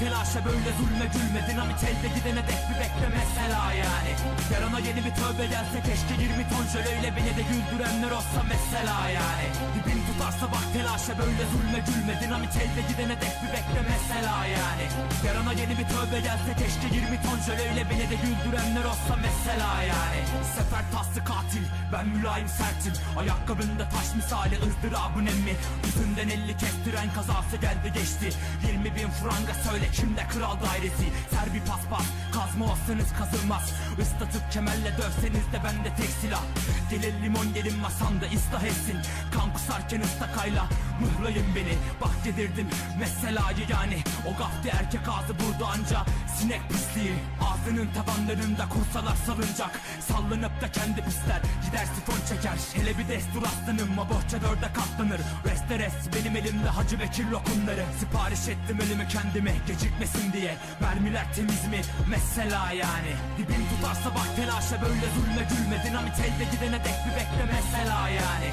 telaşa böyle zulme gülme Dinamit elde gidene dek bir bekle mesela yani. Yarına yeni bir tövbe gelse keşke 20 ton jöleyle beni de güldürenler olsa mesela yani. Dibin tutarsa bak telaşa böyle zulme gülme Dinamit elde gidene dek bir bekle mesela yani. Yarına yeni bir tövbe gelse keşke 20 ton jöleyle beni de güldürenler olsa mesela yani. Sefer taslı katil. Ben mülayim sertim. Ayakkabında taş misali ızdırabın emmi. Yüzünden elli kestiren kazası geldi geçti. 20 bin franga söyle kimde kral dairesi? Ser bir paspas kazma olsanız kazılmaz. Islatıp kemerle dövseniz de bende tek silah. Gelin limon gelin masamda ıslah etsin. Kan kusarken ıstakayla mıhlayın beni. Bak yedirdim meselayı yani. O gafti erkek ağzı burada anca Sinek pisliği Ağzının tabanlarında kursalar salıncak. Sallanıp da kendi pisler Gider sifon çeker. Hele bir destur aslanım O bohça dörde katlanır. Reste benim elimde Hacı Bekir lokumları Sipariş ettim ölümü kendime Gecikmesin diye. Mermiler temiz mi? Mesela yani. Dibin tutarsa bak telaşa böyle zulme gülme. Dinamit elde gidene dek bir bekle mesela yani